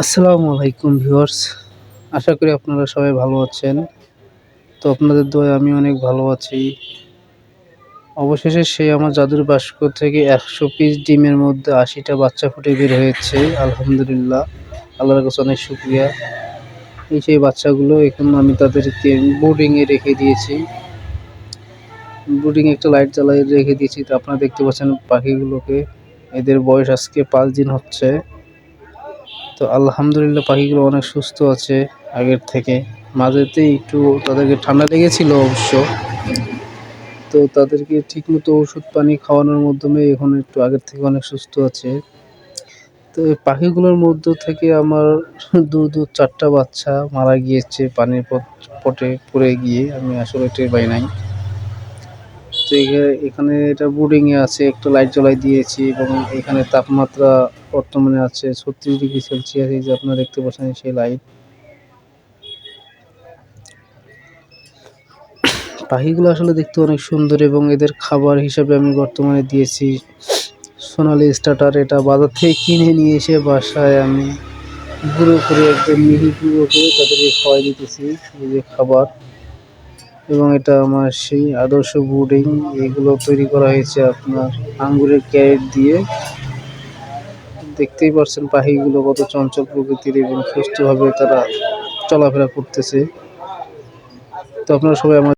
আসসালামু আলাইকুম ভিউয়ার্স। আশা করি আপনারা সবাই ভালো আছেন। তো আপনাদের দোয়ায় আমি অনেক ভালো আছি। অবশেষে সেই আমার জাদুর বাস্ক থেকে একশো পিস ডিমের মধ্যে আশিটা বাচ্চা ফুটে বের হয়েছে। আলহামদুলিল্লাহ, আল্লাহর কাছে অনেক শুক্রিয়া। এই সেই বাচ্চাগুলো এখন আমি তাদের বোর্ডিংয়ে রেখে দিয়েছি। বোর্ডিংয়ে একটা লাইট জ্বালিয়ে রেখে দিয়েছি। তো আপনারা দেখতে পাচ্ছেন পাখিগুলোকে। এদের বয়স আজকে পাঁচ দিন হচ্ছে। তো আলহামদুলিল্লাহ পাখিগুলো অনেক সুস্থ আছে আগের থেকে। মাঝেতে একটু তাদেরকে ঠান্ডা লেগেছিল অবশ্য। তো তাদেরকে ঠিকমতো ওষুধ পানি খাওয়ানোর মাধ্যমে এখন একটু আগের থেকে অনেক সুস্থ আছে। তো এই পাখিগুলোর মধ্য থেকে আমার দু দু, চারটা বাচ্চা মারা গিয়েছে পানির পটে পড়ে গিয়ে। আমি আসলে টের পাই নাই। তো এখানে এটা বোর্ডিং এ আছে, একটা লাইট জ্বলাই দিয়েছি এবং এখানে তাপমাত্রা বর্তমানে আছে ছত্রিশ ডিগ্রি সেলসিয়াস এই যে আপনারা দেখতে পাচ্ছেন সেই লাইট পাখিগুলো আসলে দেখতে অনেক সুন্দর এবং এদের খাবার হিসাবে আমি বর্তমানে দিয়েছি। সোনালি স্টার্টার এটা বাজার থেকে কিনে নিয়ে এসে বাসায় আমি গুঁড়ো করে একদম মিহি গুঁড়ো করে তাদেরকে খাওয়াই দিতেছি, এই যে খাবার। এবং এটা আমার সেই আদর্শ বোর্ডিং। এগুলো তৈরি করা হয়েছে আপনার আঙ্গুরের ক্যারেট দিয়ে। দেখতেই পারছেন পাখিগুলো কত চঞ্চল প্রকৃতির এবং সুস্থভাবে তারা চলাফেরা করতেছে। তো আপনারা সবাই আমার